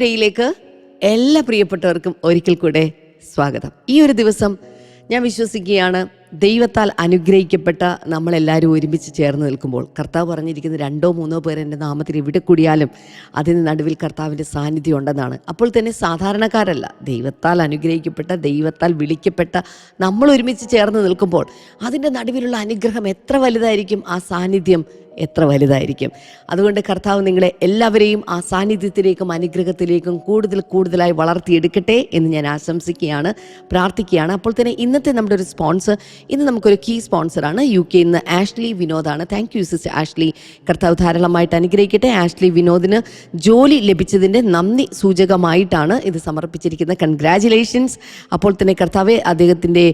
ടുഡേയിലേക്ക് എല്ലാ പ്രിയപ്പെട്ടവർക്കും ഒരിക്കൽ കൂടെ സ്വാഗതം. ഈ ഒരു ദിവസം ഞാൻ വിശ്വസിക്കുകയാണ് ദൈവത്താൽ അനുഗ്രഹിക്കപ്പെട്ട നമ്മളെല്ലാവരും ഒരുമിച്ച് ചേർന്ന് നിൽക്കുമ്പോൾ കർത്താവ് പറഞ്ഞിരിക്കുന്ന രണ്ടോ മൂന്നോ പേർ എന്റെ നാമത്തിൽ എവിടെ കൂടിയാലും അതിന് നടുവിൽ കർത്താവിന്റെ സാന്നിധ്യം ഉണ്ടെന്നാണ്. അപ്പോൾ തന്നെ സാധാരണക്കാരല്ല ദൈവത്താൽ അനുഗ്രഹിക്കപ്പെട്ട ദൈവത്താൽ വിളിക്കപ്പെട്ട നമ്മൾ ഒരുമിച്ച് ചേർന്ന് നിൽക്കുമ്പോൾ അതിന്റെ നടുവിലുള്ള അനുഗ്രഹം എത്ര വലുതായിരിക്കും ആ സാന്നിധ്യം എത്ര വലുതായിരിക്കും. അതുകൊണ്ട് കർത്താവ് നിങ്ങളെ എല്ലാവരെയും ആ സാന്നിധ്യത്തിലേക്കും അനുഗ്രഹത്തിലേക്കും കൂടുതൽ കൂടുതലായി വളർത്തിയെടുക്കട്ടെ എന്ന് ഞാൻ ആശംസിക്കുകയാണ് പ്രാർത്ഥിക്കുകയാണ്. അപ്പോൾ തന്നെ ഇന്നത്തെ നമ്മുടെ ഒരു സ്പോൺസർ ഇന്ന് നമുക്കൊരു കീ സ്പോൺസറാണ് യു കെ ഇന്ന് Ashley വിനോദാണ്. Thank you sister Ashley. കർത്താവ് ധാരാളമായിട്ട് അനുഗ്രഹിക്കട്ടെ. ആഷ്ലി വിനോദിന് ജോലി ലഭിച്ചതിന്റെ നന്ദി സൂചകമായിട്ടാണ് ഇത് സമർപ്പിച്ചിരിക്കുന്നത്. കൺഗ്രാചുലേഷൻസ് അപ്പോൾ തന്നെ കർത്താവെ അദ്ദേഹത്തിന്റെ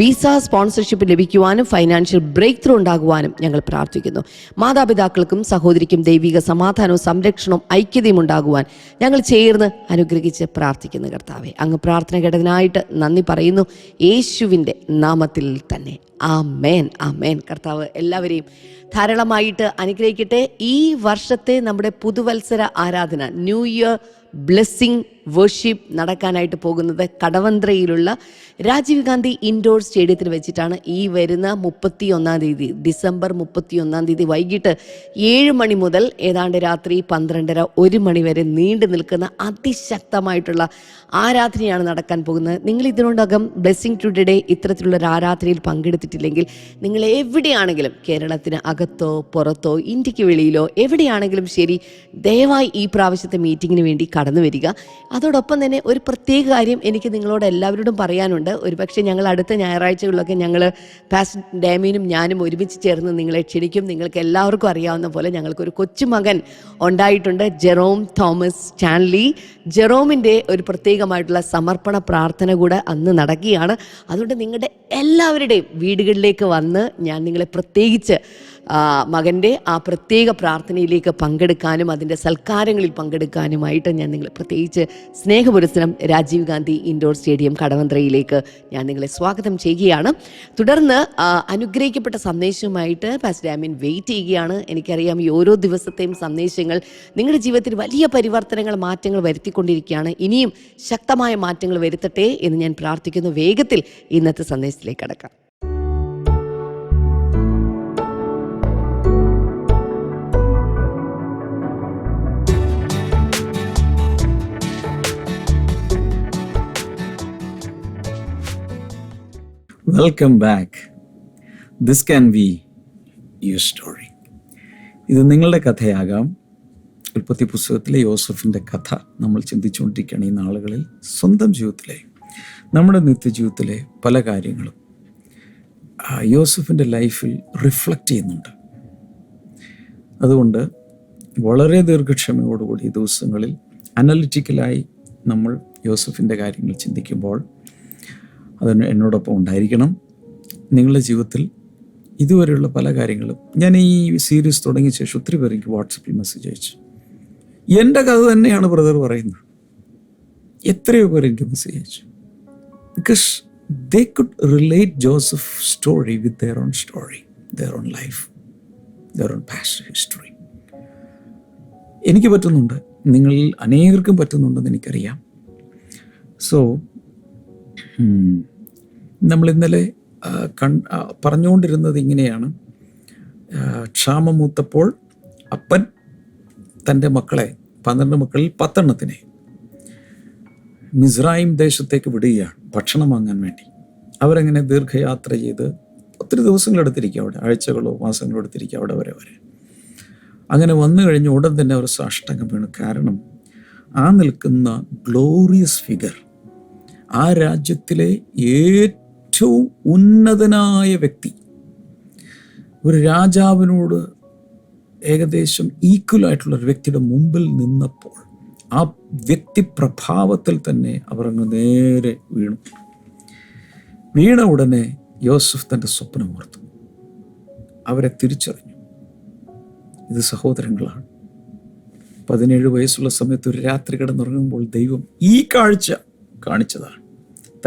വിസ സ്പോൺസർഷിപ്പ് ലഭിക്കുവാനും ഫൈനാൻഷ്യൽ ബ്രേക്ക് ത്രൂ ഉണ്ടാകുവാനും ഞങ്ങൾ പ്രാർത്ഥിക്കുന്നു. മാതാപിതാക്കൾക്കും സഹോദരിക്കും ദൈവിക സമാധാനവും സംരക്ഷണവും ഐക്യതയും ഉണ്ടാകുവാൻ ഞങ്ങൾ ചേർന്ന് അനുഗ്രഹിച്ച് പ്രാർത്ഥിക്കുന്നു കർത്താവെ. അങ്ങ് പ്രാർത്ഥന കേട്ടതിനായിട്ട് നന്ദി പറയുന്നു. യേശുവിന്റെ നാമത്തിൽ തന്നെ. ആ മേൻ ആ മേൻ കർത്താവ് എല്ലാവരെയും ധാരാളമായിട്ട് അനുഗ്രഹിക്കട്ടെ. ഈ വർഷത്തെ നമ്മുടെ പുതുവത്സര ആരാധന ന്യൂ ഇയർ ബ്ലെസ്സിങ് വർഷിപ്പ് നടക്കാനായിട്ട് പോകുന്നത് കടവന്ത്രയിലുള്ള രാജീവ് ഗാന്ധി ഇൻഡോർ സ്റ്റേഡിയത്തിൽ വെച്ചിട്ടാണ് ഈ വരുന്ന മുപ്പത്തി ഒന്നാം തീയതി ഡിസംബർ മുപ്പത്തി ഒന്നാം തീയതി വൈകിട്ട് ഏഴ് മണി മുതൽ ഏതാണ്ട് രാത്രി പന്ത്രണ്ടര ഒരു മണി വരെ നീണ്ടു നിൽക്കുന്ന അതിശക്തമായിട്ടുള്ള ആരാധനയാണ് നടക്കാൻ പോകുന്നത്. നിങ്ങൾ ഇതിനോടകം ബ്ലെസ്സിങ് ടുഡേ ഇത്തരത്തിലുള്ള ഒരു ആരാധനയിൽ പങ്കെടുത്തിട്ടില്ലെങ്കിൽ നിങ്ങൾ എവിടെയാണെങ്കിലും കേരളത്തിന് അകത്തോ പുറത്തോ ഇന്ത്യയ്ക്ക് വെളിയിലോ എവിടെയാണെങ്കിലും ശരി ദയവായി ഈ പ്രാവശ്യത്തെ മീറ്റിങ്ങിന് വേണ്ടി കടന്നു വരിക. അതോടൊപ്പം തന്നെ ഒരു പ്രത്യേക കാര്യം എനിക്ക് നിങ്ങളോട് എല്ലാവരോടും പറയാനുണ്ട്. ഒരുപക്ഷെ ഞങ്ങൾ അടുത്ത ഞായറാഴ്ചകളിലൊക്കെ ഞങ്ങൾ പാസ് ഡാമിനും ഞാനും ഒരുമിച്ച് ചേർന്ന് നിങ്ങളെ ക്ഷണിക്കും. നിങ്ങൾക്ക് എല്ലാവർക്കും അറിയാവുന്ന പോലെ ഞങ്ങൾക്കൊരു കൊച്ചുമകൻ ഉണ്ടായിട്ടുണ്ട്. Jerome Thomas Stanley. ജെറോമിന്റെ ഒരു പ്രത്യേകമായിട്ടുള്ള സമർപ്പണ പ്രാർത്ഥന കൂടെ അന്ന് നടക്കുകയാണ്. അതുകൊണ്ട് നിങ്ങളുടെ എല്ലാവരുടെയും വീടുകളിലേക്ക് വന്ന് ഞാൻ നിങ്ങളെ പ്രത്യേകിച്ച് മകന്റെ ആ പ്രത്യേക പ്രാർത്ഥനയിലേക്ക് പങ്കെടുക്കാനും അതിന്റെ സൽക്കാരങ്ങളിൽ പങ്കെടുക്കാനുമായിട്ട് ഞാൻ നിങ്ങളെ പ്രത്യേകിച്ച് സ്നേഹപുരസ്സരം രാജീവ് ഗാന്ധി ഇൻഡോർ സ്റ്റേഡിയം കടവന്ത്രയിലേക്ക് ഞാൻ നിങ്ങളെ സ്വാഗതം ചെയ്യുകയാണ്. തുടർന്ന് അനുഗ്രഹിക്കപ്പെട്ട സന്ദേശവുമായിട്ട് പാസ്റ്റർ ഡാമിൻ വെയിറ്റ് ചെയ്യുകയാണ്. എനിക്കറിയാം ഈ ഓരോ ദിവസത്തെയും സന്ദേശങ്ങൾ നിങ്ങളുടെ ജീവിതത്തിൽ വലിയ പരിവർത്തനങ്ങൾ മാറ്റങ്ങൾ വരുത്തിക്കൊണ്ടിരിക്കുകയാണ്. ഇനിയും ശക്തമായ മാറ്റങ്ങൾ വരുത്തട്ടെ എന്ന് ഞാൻ പ്രാർത്ഥിക്കുന്നു. വേഗത്തിൽ ഇന്നത്തെ സന്ദേശത്തിലേക്ക് കടക്കാം. Welcome back this can be your story ഇത് നിങ്ങളുടെ കഥയാകാം. ഉൽപ്പത്തി പുസ്തകത്തിലെ യോസഫിന്റെ കഥ നമ്മൾ ചിന്തിച്ചുകൊണ്ടിരിക്കുകയാണ് ഈ നാളുകളിൽ സ്വന്തം ജീവിതത്തിലെ നമ്മുടെ നിത്യജീവിതത്തിലെ പല കാര്യങ്ങളും യോസഫിന്റെ ലൈഫിൽ റിഫ്ലക്റ്റ് ചെയ്യുന്നുണ്ട്. അതുകൊണ്ട് വളരെ ദീർഘക്ഷമയോടുകൂടി ഈ ദിവസങ്ങളിൽ അനലിറ്റിക്കലായി നമ്മൾ യോസഫിന്റെ കാര്യങ്ങൾ ചിന്തിക്കുമ്പോൾ അതിന് എന്നോടൊപ്പം ഉണ്ടായിരിക്കണം. നിങ്ങളുടെ ജീവിതത്തിൽ ഇതുവരെയുള്ള പല കാര്യങ്ങളും ഞാൻ ഈ സീരീസ് തുടങ്ങിയ ശേഷം ഒത്തിരി പേർ എനിക്ക് വാട്സപ്പിൽ മെസ്സേജ് അയച്ചു. എന്റെ കഥ തന്നെയാണ് ബ്രദർ പറയുന്നത്. എത്രയോ പേർ എനിക്ക് മെസ്സേജ് അയച്ചു. Because they could relate Joseph story with their own story their own life their own past history എനിക്ക് പറ്റുന്നുണ്ട്. നിങ്ങളിൽ അനേകർക്കും പറ്റുന്നുണ്ടെന്ന് എനിക്കറിയാം. സോ നമ്മൾ ഇന്നലെ കൺ പറഞ്ഞുകൊണ്ടിരുന്നത് ഇങ്ങനെയാണ്. ക്ഷാമമൂത്തപ്പോൾ ക്ഷാമം മൂത്തപ്പോൾ അപ്പൻ തന്റെ മക്കളെ പന്ത്രണ്ട് മക്കളിൽ പത്തെണ്ണത്തിനെ മിസ്രൈം ദേശത്തേക്ക് വിടുകയാണ് ഭക്ഷണം വാങ്ങാൻ വേണ്ടി. അവരങ്ങനെ ദീർഘയാത്ര ചെയ്ത് ഒത്തിരി ദിവസങ്ങളെടുത്തിരിക്കുക അവിടെ ആഴ്ചകളോ മാസങ്ങളോ എടുത്തിരിക്കുക അവിടെ വരെ വരെ. അങ്ങനെ വന്നു കഴിഞ്ഞ് ഉടൻ തന്നെ അവർ സാഷ്ടകം വീണു. കാരണം ആ നിൽക്കുന്ന ഗ്ലോറിയസ് ഫിഗർ ആ രാജ്യത്തിലെ ഏറ്റവും ഉന്നതനായ വ്യക്തി ഒരു രാജാവിനോട് ഏകദേശം ഈക്വലായിട്ടുള്ള ഒരു വ്യക്തിയുടെ മുമ്പിൽ നിന്നപ്പോൾ ആ വ്യക്തിപ്രഭാവത്തിൽ തന്നെ അവർ അങ്ങ് നേരെ വീണു. വീണ ഉടനെ യോസഫ് തന്റെ സ്വപ്നം ഓർത്തു. അവരെ തിരിച്ചറിഞ്ഞു. ഇത് സഹോദരങ്ങളാണ്. പതിനേഴ് വയസ്സുള്ള സമയത്ത് ഒരു രാത്രി കിടന്നുറങ്ങുമ്പോൾ ദൈവം ഈ കാഴ്ച കാണിച്ചതാണ്.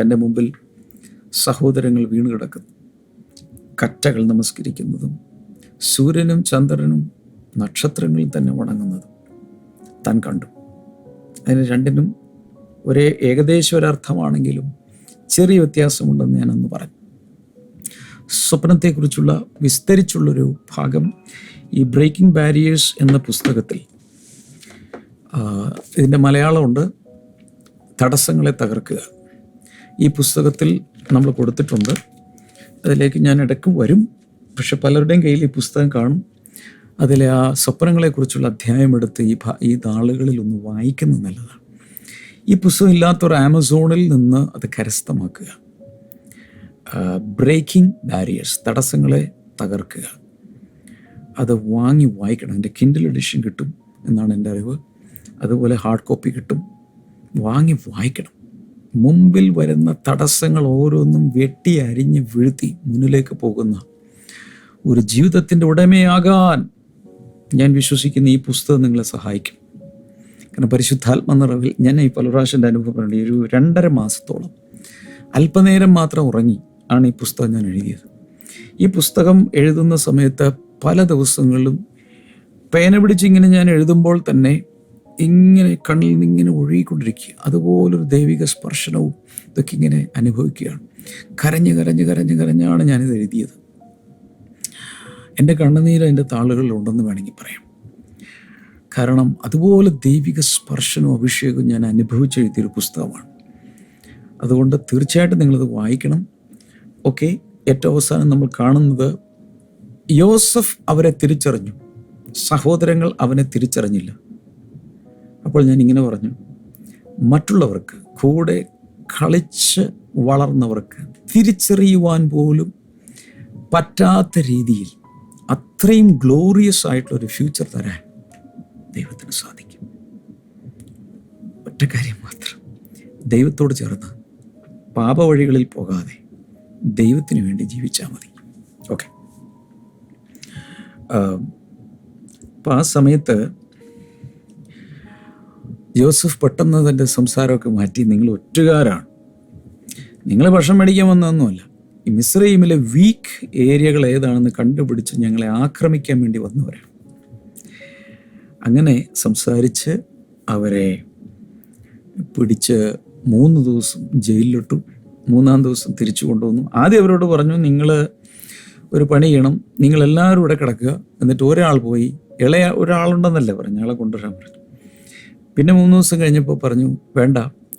തന്റെ മുമ്പിൽ സഹോദരങ്ങൾ വീണ് കിടക്കുന്നു. കറ്റകൾ നമസ്കരിക്കുന്നതും സൂര്യനും ചന്ദ്രനും നക്ഷത്രങ്ങളും തന്നെ വണങ്ങുന്നതും താൻ കണ്ടു. അതിന് രണ്ടിനും ഒരേ ഏകദേശ ഒരർത്ഥമാണെങ്കിലും ചെറിയ വ്യത്യാസമുണ്ടെന്ന് ഞാനൊന്ന് പറഞ്ഞു. സ്വപ്നത്തെക്കുറിച്ചുള്ള വിസ്തരിച്ചുള്ളൊരു ഭാഗം ഈ ബ്രേക്കിംഗ് ബാരിയേഴ്സ് എന്ന പുസ്തകത്തിൽ ഇതിന്റെ മലയാളമുണ്ട്. തടസ്സങ്ങളെ തകർക്കുക. ഈ പുസ്തകത്തിൽ നമ്മൾ കൊടുത്തിട്ടുണ്ട്. അതിലേക്ക് ഞാൻ ഇടയ്ക്ക് വരും. പക്ഷെ പലരുടെയും കയ്യിൽ ഈ പുസ്തകം കാണും. അതിലെ ആ സ്വപ്നങ്ങളെക്കുറിച്ചുള്ള അധ്യായം എടുത്ത് ഈ ഈ താളുകളിൽ ഒന്ന് വായിക്കുന്നത് നല്ലതാണ്. ഈ പുസ്തകം ഇല്ലാത്തൊരു ആമസോണിൽ നിന്ന് അത് കരസ്ഥമാക്കുക. ബ്രേക്കിംഗ് ബാരിയേഴ്സ് തടസ്സങ്ങളെ തകർക്കുക. അത് വാങ്ങി വായിക്കണം. എന്റെ കിൻഡിൽ എഡിഷൻ കിട്ടും എന്നാണ് എന്റെ അറിവ്. അതുപോലെ ഹാർഡ് കോപ്പി കിട്ടും. വാങ്ങി വായിക്കണം. മുമ്പിൽ വരുന്ന തടസ്സങ്ങൾ ഓരോന്നും വെട്ടി അരിഞ്ഞ് വീഴ്ത്തി മുന്നിലേക്ക് പോകുന്ന ഒരു ജീവിതത്തിന്റെ ഉടമയാകാൻ ഞാൻ വിശ്വസിക്കുന്ന ഈ പുസ്തകം നിങ്ങളെ സഹായിക്കും. കാരണം പരിശുദ്ധാത്മ നിറവിൽ ഞാൻ ഈ പല പ്രാവശ്യം എന്റെ ഒരു രണ്ടര മാസത്തോളം അല്പനേരം മാത്രം ഉറങ്ങി ആണ് ഈ പുസ്തകം ഞാൻ എഴുതിയത്. ഈ പുസ്തകം എഴുതുന്ന സമയത്ത് പല ദിവസങ്ങളിലും പേന പിടിച്ചിങ്ങനെ ഞാൻ എഴുതുമ്പോൾ തന്നെ ഇങ്ങനെ കണ്ണിൽ നിന്ന് ഇങ്ങനെ ഒഴുകിക്കൊണ്ടിരിക്കുക. അതുപോലൊരു ദൈവിക സ്പർശനവും ഇതൊക്കെ ഇങ്ങനെ അനുഭവിക്കുകയാണ്. കരഞ്ഞ് കരഞ്ഞ് കരഞ്ഞ് കരഞ്ഞാണ് ഞാനിത് എഴുതിയത്. എന്റെ കണ്ണുനീര് അതിന്റെ താളുകളിലുണ്ടെന്ന് വേണമെങ്കിൽ പറയാം. കാരണം അതുപോലെ ദൈവിക സ്പർശനവും അഭിഷേകവും ഞാൻ അനുഭവിച്ചെഴുതിയൊരു പുസ്തകമാണ്. അതുകൊണ്ട് തീർച്ചയായിട്ടും നിങ്ങളത് വായിക്കണം. ഓക്കെ ഏറ്റവും അവസാനം നമ്മൾ കാണുന്നത് യോസഫ് അവരെ തിരിച്ചറിഞ്ഞു. സഹോദരങ്ങൾ അവനെ തിരിച്ചറിഞ്ഞില്ല. അപ്പോൾ ഞാൻ ഇങ്ങനെ പറഞ്ഞു മറ്റുള്ളവർക്ക് കൂടെ കളിച്ച് വളർന്നവർക്ക് തിരിച്ചറിയുവാൻ പോലും പറ്റാത്ത രീതിയിൽ അത്രയും ഗ്ലോറിയസ് ആയിട്ടുള്ള ഒരു ഫ്യൂച്ചർ തരാൻ ദൈവത്തിന് സാധിക്കും. ഒറ്റ കാര്യം മാത്രം. ദൈവത്തോട് ചേർന്ന് പാപവഴികളിൽ പോകാതെ ദൈവത്തിന് വേണ്ടി ജീവിച്ചാൽ മതി. ഓക്കെ അപ്പം ആ സമയത്ത് ജോസഫ് പെട്ടെന്ന് തന്റെ സംസാരമൊക്കെ മാറ്റി നിങ്ങൾ ഒറ്റുകാരാണ്. നിങ്ങൾ ഭക്ഷണം മേടിക്കാൻ വന്നതൊന്നുമല്ല. ഈ മിസ്രൈമിലെ വീക്ക് ഏരിയകൾ ഏതാണെന്ന് കണ്ടുപിടിച്ച് ഞങ്ങളെ ആക്രമിക്കാൻ വേണ്ടി വന്നവരാണ് അങ്ങനെ സംസാരിച്ച് അവരെ പിടിച്ച് മൂന്ന് ദിവസം ജയിലിലിട്ടു. മൂന്നാം ദിവസം തിരിച്ചു കൊണ്ടുവന്നു. ആദ്യം അവരോട് പറഞ്ഞു നിങ്ങൾ ഒരു പണി ചെയ്യണം. നിങ്ങൾ എല്ലാവരും ഇവിടെ കിടക്കുക. എന്നിട്ട് ഒരാൾ പോയി. ഇളയ ഒരാളുണ്ടെന്നല്ലേ പറഞ്ഞു ഞങ്ങളെ കൊണ്ടുവരാൻ പറഞ്ഞു. പിന്നെ മൂന്ന് ദിവസം കഴിഞ്ഞപ്പോൾ പറഞ്ഞു വേണ്ട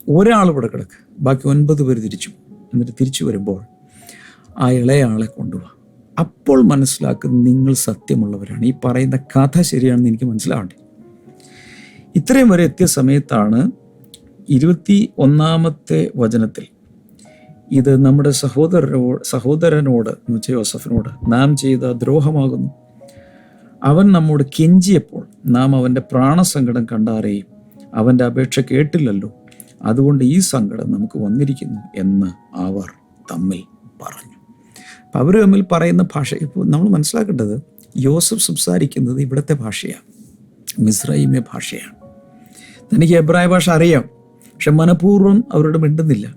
ഒരാൾ ഇവിടെ കിടക്കുക ബാക്കി ഒൻപത് പേര് തിരിച്ചു. എന്നിട്ട് തിരിച്ചു വരുമ്പോൾ ആ ഇളയ ആളെ കൊണ്ടുപോവാ അപ്പോൾ മനസ്സിലാക്കും നിങ്ങൾ സത്യമുള്ളവരാണ്. ഈ പറയുന്ന കഥ ശരിയാണെന്ന് എനിക്ക് മനസ്സിലാവണ്ടേ ഇത്രയും വരെ എത്തിയ സമയത്താണ് ഇരുപത്തി ഒന്നാമത്തെ വചനത്തിൽ ഇത് നമ്മുടെ സഹോദരനോട് സഹോദരനോട് എന്ന് വെച്ചാൽ യോസഫിനോട് നാം ചെയ്ത ദ്രോഹമാകുന്നു. അവൻ നമ്മോട് കെഞ്ചിയപ്പോൾ നാം അവന്റെ പ്രാണസങ്കടം കണ്ടാറേയും. അവന്റെ അപേക്ഷ കേട്ടില്ലല്ലോ. അതുകൊണ്ട് ഈ സങ്കടം നമുക്ക് വന്നിരിക്കുന്നു എന്ന് അവർ തമ്മിൽ പറഞ്ഞു. അവർ തമ്മിൽ പറയുന്ന ഭാഷ ഇപ്പോൾ നമ്മൾ മനസ്സിലാക്കേണ്ടത് യോസഫ് സംസാരിക്കുന്നത് ഇവിടുത്തെ ഭാഷയാണ് മിസ്രൈമ്യ ഭാഷയാണ്. തനിക്ക് എബ്രായ ഭാഷ അറിയാം പക്ഷെ മനഃപൂർവം അവരോട് മിണ്ടുന്നില്ല.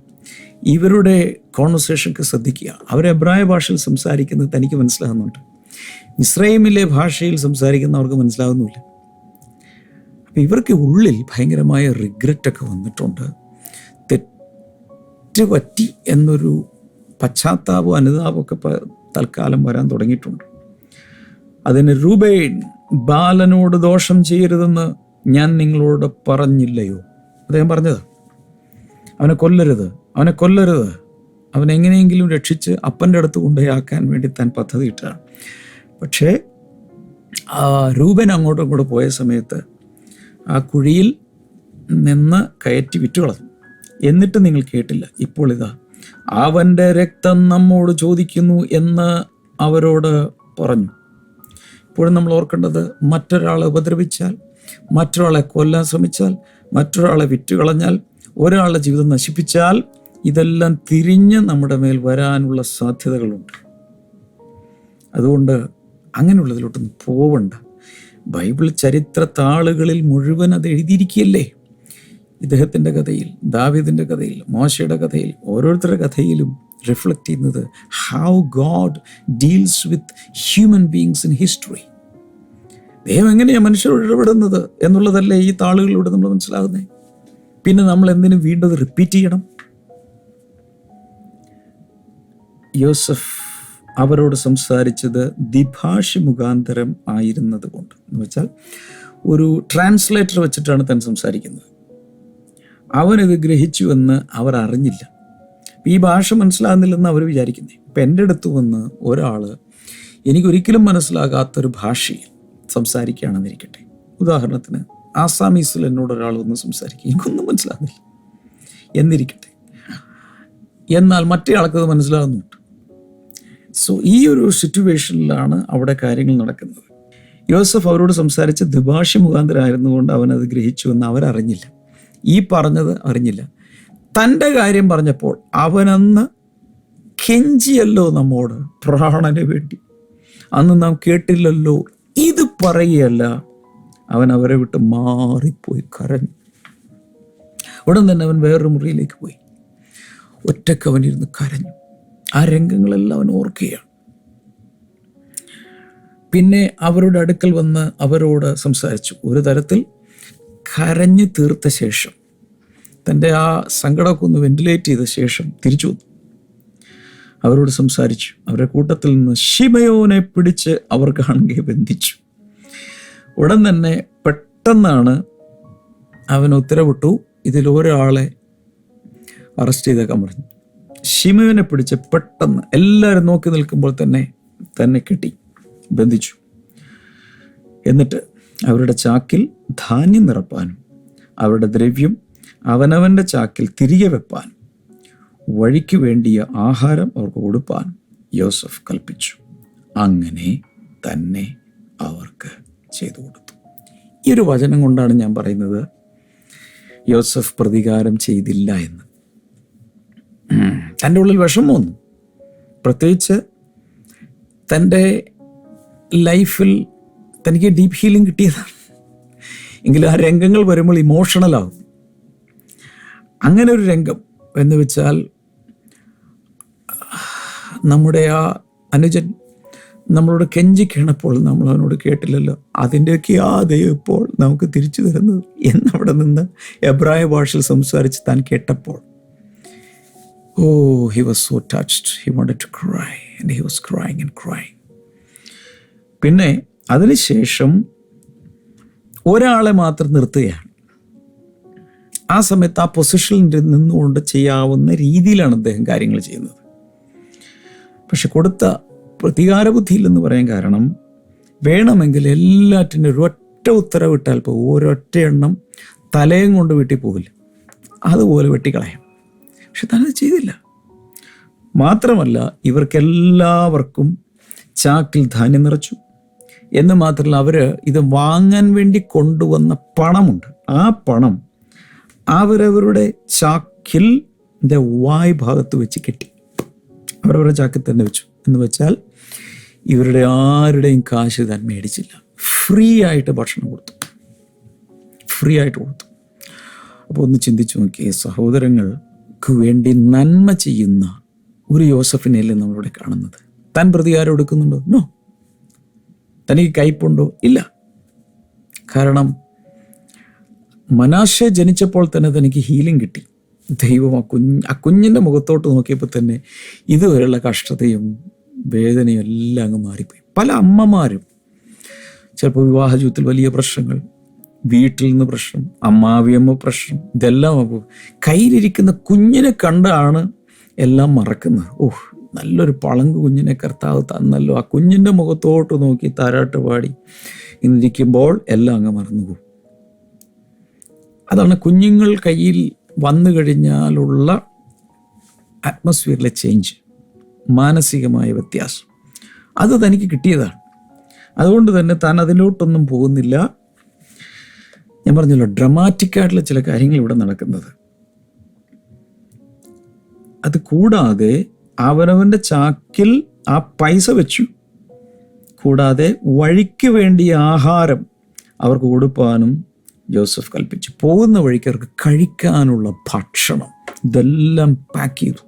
ഇവരുടെ കോൺവെർസേഷനൊക്കെ ശ്രദ്ധിക്കുക. അവർ എബ്രായ ഭാഷയിൽ സംസാരിക്കുന്നത് തനിക്ക് മനസ്സിലാകുന്നുണ്ട്. ഇസ്രൈമിലെ ഭാഷയിൽ സംസാരിക്കുന്നവർക്ക് മനസ്സിലാകുന്നില്ല. അപ്പം ഇവർക്ക് ഉള്ളിൽ ഭയങ്കരമായ റിഗ്രറ്റൊക്കെ വന്നിട്ടുണ്ട്. തെറ്റ് പറ്റി എന്നൊരു പശ്ചാത്താപവും അനുതാപവും ഒക്കെ തൽക്കാലം വരാൻ തുടങ്ങിയിട്ടുണ്ട്. അതിന് രൂപേൺ ബാലനോട് ദോഷം ചെയ്യരുതെന്ന് ഞാൻ നിങ്ങളോട് പറഞ്ഞില്ലയോ? അദ്ദേഹം പറഞ്ഞത് അവനെ കൊല്ലരുത് അവനെ കൊല്ലരുത്. അവനെങ്ങനെയെങ്കിലും രക്ഷിച്ച് അപ്പന്റെ അടുത്ത് കൊണ്ടുപോയാക്കാൻ വേണ്ടി താൻ പദ്ധതി ഇട്ടാണ് പക്ഷേ രൂപൻ അങ്ങോട്ടും ഇങ്ങോട്ടും പോയ സമയത്ത് ആ കുഴിയിൽ നിന്ന് കയറ്റി വിറ്റുകളഞ്ഞു എന്നിട്ട് നിങ്ങൾ കേട്ടില്ല. ഇപ്പോൾ ഇതാ അവന്റെ രക്തം നമ്മോട് ചോദിക്കുന്നു എന്ന് അവരോട് പറഞ്ഞു. ഇപ്പോഴും നമ്മൾ ഓർക്കേണ്ടത് മറ്റൊരാളെ ഉപദ്രവിച്ചാൽ മറ്റൊരാളെ കൊല്ലാൻ ശ്രമിച്ചാൽ മറ്റൊരാളെ വിറ്റുകളഞ്ഞാൽ ഒരാളുടെ ജീവിതം നശിപ്പിച്ചാൽ ഇതെല്ലാം തിരിഞ്ഞ് നമ്മുടെ മേൽ വരാനുള്ള സാധ്യതകളുണ്ട്. അതുകൊണ്ട് അങ്ങനെയുള്ളതിലോട്ടൊന്നും പോവണ്ട. ബൈബിൾ ചരിത്ര താളുകളിൽ മുഴുവൻ അത് എഴുതിയിരിക്കുകയല്ലേ? ഇദ്ദേഹത്തിന്റെ കഥയിൽ ദാവീദിന്റെ കഥയിൽ മോശയുടെ കഥയിൽ ഓരോരുത്തരുടെ കഥയിലും റിഫ്ലക്റ്റ് ചെയ്യുന്നത് how God deals with human beings in history ദൈവം എങ്ങനെയാണ് മനുഷ്യരോട് ഇടപെടുന്നത് എന്നുള്ളതല്ലേ ഈ താളുകളിലൂടെ നമ്മൾ മനസ്സിലാകുന്നത് പിന്നെ നമ്മൾ എന്തിനു വീണ്ടും റിപ്പീറ്റ് ചെയ്യണം? യോസഫ് അവരോട് സംസാരിച്ചത് ദ്വിഭാഷി മുഖാന്തരം ആയിരുന്നത് കൊണ്ട്. എന്ന് വെച്ചാൽ ഒരു ട്രാൻസ്ലേറ്റർ വെച്ചിട്ടാണ് താൻ സംസാരിക്കുന്നത്. അവനിത് ഗ്രഹിച്ചുവെന്ന് അവർ അറിഞ്ഞില്ല. ഈ ഭാഷ മനസ്സിലാകുന്നില്ലെന്ന് അവർ വിചാരിക്കുന്നത് ഇപ്പം എന്റെ അടുത്ത് വന്ന് ഒരാൾ എനിക്കൊരിക്കലും മനസ്സിലാകാത്തൊരു ഭാഷയിൽ സംസാരിക്കുകയാണെന്നിരിക്കട്ടെ. ഉദാഹരണത്തിന് ആസാമീസിൽ എന്നോട് ഒരാൾ വന്ന് സംസാരിക്കും. എനിക്കൊന്നും മനസ്സിലാകുന്നില്ല. എന്നിരിക്കട്ടെ. എന്നാൽ മറ്റേയാൾക്ക് അത് മനസ്സിലാകുന്നുണ്ട്. സോ ഈ ഒരു സിറ്റുവേഷനിലാണ് അവിടെ കാര്യങ്ങൾ നടക്കുന്നത്. യോസഫ് അവരോട് സംസാരിച്ച് ദ്വിഭാഷ മുഖാന്തരമായിരുന്നുകൊണ്ട് അവൻ അത് ഗ്രഹിച്ചു എന്ന് അവരറിഞ്ഞില്ല. ഈ പറഞ്ഞത് അറിഞ്ഞില്ല. തന്റെ കാര്യം പറഞ്ഞപ്പോൾ അവനന്ന് കെഞ്ചിയല്ലോ നമ്മോട് പ്രാണന് വേണ്ടി. അന്ന് നാം കേട്ടില്ലല്ലോ ഇത് പറയുകയല്ല. അവൻ അവരെ വിട്ട് മാറിപ്പോയി കരഞ്ഞു. ഉടൻ തന്നെ അവൻ വേറൊരു മുറിയിലേക്ക് പോയി. ഒറ്റയ്ക്ക് അവനിരുന്ന് കരഞ്ഞു. ആ രംഗങ്ങളെല്ലാം അവൻ ഓർക്കുകയാണ്. പിന്നെ അവരുടെ അടുക്കൽ വന്ന് അവരോട് സംസാരിച്ചു. ഒരു തരത്തിൽ കരഞ്ഞു തീർത്ത ശേഷം തന്റെ ആ സങ്കടമൊക്കെ ഒന്ന് വെന്റിലേറ്റ് ചെയ്ത ശേഷം തിരിച്ചു വന്നു. അവരോട് സംസാരിച്ചു. അവരുടെ കൂട്ടത്തിൽ നിന്ന് ഷിമയോനെ പിടിച്ച് അവർ കാണുകയെ ബന്ധിച്ചു. ഉടൻ തന്നെ പെട്ടെന്നാണ് അവൻ ഉത്തരവിട്ടു ഇതിൽ ഒരാളെ അറസ്റ്റ് ചെയ്തേക്കാൻ പറഞ്ഞു ഷിമയോനെ പിടിച്ച് പെട്ടെന്ന് എല്ലാവരും നോക്കി നിൽക്കുമ്പോൾ തന്നെ തന്നെ കെട്ടി ബന്ധിച്ചു. എന്നിട്ട് അവരുടെ ചാക്കിൽ ധാന്യം നിറപ്പാനും അവരുടെ ദ്രവ്യം അവനവന്റെ ചാക്കിൽ തിരികെ വെപ്പാനും വഴിക്ക് വേണ്ടിയ ആഹാരം അവർക്ക് കൊടുപ്പാൻ യോസഫ് കൽപ്പിച്ചു. അങ്ങനെ തന്നെ അവർക്ക് ചെയ്തു കൊടുത്തു. ഈ ഒരു വചനം കൊണ്ടാണ് ഞാൻ പറയുന്നത് യോസഫ് പ്രതികാരം ചെയ്തില്ല എന്ന്. തന്റെ ഉള്ളിൽ വിഷമം വന്നു. പ്രത്യേകിച്ച് തന്റെ ലൈഫിൽ തനിക്ക് ഡീപ്പ് ഹീലിംഗ് കിട്ടിയതാണ് എങ്കിലും ആ രംഗങ്ങൾ വരുമ്പോൾ ഇമോഷണൽ ആകും അങ്ങനെ ഒരു രംഗം എന്ന് വെച്ചാൽ നമ്മുടെ ആ അനുജൻ നമ്മളോട് കെഞ്ചി കിണപ്പോൾ നമ്മൾ അവനോട് കേട്ടില്ലല്ലോ. അതിന്റെയൊക്കെ ആ ദൈവം ഇപ്പോൾ നമുക്ക് തിരിച്ചു തരുന്നത് എന്നവിടെ നിന്ന് എബ്രായ ഭാഷയിൽ സംസാരിച്ച് താൻ കേട്ടപ്പോൾ ഓ he was so touched he wanted to cry and he was crying and crying പിന്നെ അതിനുശേഷം ഒരാളെ മാത്രം നിർത്തുകയാണ്. ആ സമയത്ത് ആ പൊസിഷനിൽ നിന്നുകൊണ്ട് ചെയ്യാവുന്ന രീതിയിലാണ് അദ്ദേഹം കാര്യങ്ങൾ ചെയ്യുന്നത്. പക്ഷെ കൊടുത്ത പ്രതികാരബുദ്ധിയില്ലെന്ന് പറയാൻ കാരണം വേണമെങ്കിൽ എല്ലാറ്റിനും ഒറ്റ ഉത്തരവിട്ടാൽ പോകും ഒരൊറ്റ എണ്ണം തലയും കൊണ്ട് വെട്ടി പോകില്ല. അതുപോലെ വെട്ടിക്കളയാം. പക്ഷെ താനത് ചെയ്തില്ല. മാത്രമല്ല ഇവർക്കെല്ലാവർക്കും ചാക്കിൽ ധാന്യം നിറച്ചു. എന്ന് മാത്രമല്ല അവർ ഇത് വാങ്ങാൻ വേണ്ടി കൊണ്ടുവന്ന പണമുണ്ട്. ആ പണം അവരവരുടെ ചാക്കിൽ വായ് ഭാഗത്ത് വെച്ച് കെട്ടി. അവരവരുടെ ചാക്കിൽ തന്നെ വെച്ചു. എന്ന് വെച്ചാൽ ഇവരുടെ ആരുടെയും കാശ് താൻ മേടിച്ചില്ല. ഫ്രീ ആയിട്ട് ഭക്ഷണം കൊടുത്തു. ഫ്രീ ആയിട്ട് കൊടുത്തു. അപ്പോൾ ഒന്ന് ചിന്തിച്ചു നോക്കിയേ സഹോദരങ്ങൾക്ക് വേണ്ടി നന്മ ചെയ്യുന്ന ഒരു യോസഫിനെയല്ലേ നമ്മളിവിടെ കാണുന്നത്? താൻ പ്രതികാരം എടുക്കുന്നുണ്ടോ? നോ. തനിക്ക് കയ്പുണ്ടോ? ഇല്ല. കാരണം മനാശെ ജനിച്ചപ്പോൾ തന്നെ തനിക്ക് ഹീലിംഗ് കിട്ടി. ദൈവം ആ കുഞ്ഞ് ആ കുഞ്ഞിന്റെ മുഖത്തോട്ട് നോക്കിയപ്പോൾ തന്നെ ഇതുവരെയുള്ള കഷ്ടതയും വേദനയും എല്ലാം അങ്ങ് മാറിപ്പോയി. പല അമ്മമാരും ചിലപ്പോൾ വിവാഹ ജീവിതത്തിൽ വലിയ പ്രശ്നങ്ങൾ വീട്ടിൽ നിന്ന് പ്രശ്നം അമ്മാവിയമ്മ പ്രശ്നം ഇതെല്ലാം കയ്യിലിരിക്കുന്ന കുഞ്ഞിനെ കണ്ടാണ് എല്ലാം മറക്കുന്നത്. ഓഹ് നല്ലൊരു പളങ്ക് കുഞ്ഞിനെ കർത്താവ് തന്നല്ലോ. ആ കുഞ്ഞിന്റെ മുഖത്തോട്ട് നോക്കി താരാട്ട് പാടി. ഇന്നിരിക്കുമ്പോൾ എല്ലാം അങ്ങ് മറന്നുപോകും. അതാണ് കുഞ്ഞുങ്ങൾ കയ്യിൽ വന്നു കഴിഞ്ഞാലുള്ള അറ്റ്മോസ്ഫിയറിലെ ചേഞ്ച് മാനസികമായ വ്യത്യാസം. അത് തനിക്ക് കിട്ടിയതാണ്. അതുകൊണ്ട് തന്നെ താൻ അതിലോട്ടൊന്നും പോകുന്നില്ല. ഞാൻ പറഞ്ഞല്ലോ ഡ്രമാറ്റിക് ആയിട്ടുള്ള ചില കാര്യങ്ങൾ ഇവിടെ നടക്കുന്നത്. അത് കൂടാതെ അവനവന്റെ ചാക്കിൽ ആ പൈസ വെച്ചു. കൂടാതെ വഴിക്ക് വേണ്ടിയ ആഹാരം അവർക്ക് കൊടുപ്പാനും ജോസഫ് കൽപ്പിച്ചു. പോകുന്ന വഴിക്ക് അവർക്ക് കഴിക്കാനുള്ള ഭക്ഷണം ഇതെല്ലാം പാക്ക് ചെയ്തു.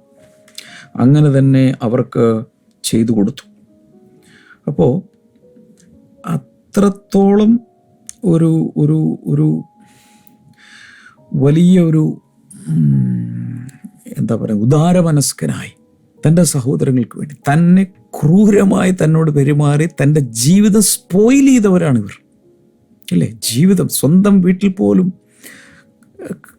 അങ്ങനെ തന്നെ അവർക്ക് ചെയ്തു കൊടുത്തു. അപ്പോൾ അത്രത്തോളം ഒരു ഒരു ഒരു വലിയ ഒരു എന്താ പറയുക ഉദാരമനസ്കനായി. തന്റെ സഹോദരങ്ങൾക്ക് വേണ്ടി തന്നെ ക്രൂരമായി തന്നോട് പെരുമാറി തന്റെ ജീവിതം സ്പോയിൽ ചെയ്തവരാണ് ഇവർ. അല്ലേ? ജീവിതം സ്വന്തം വീട്ടിൽ പോലും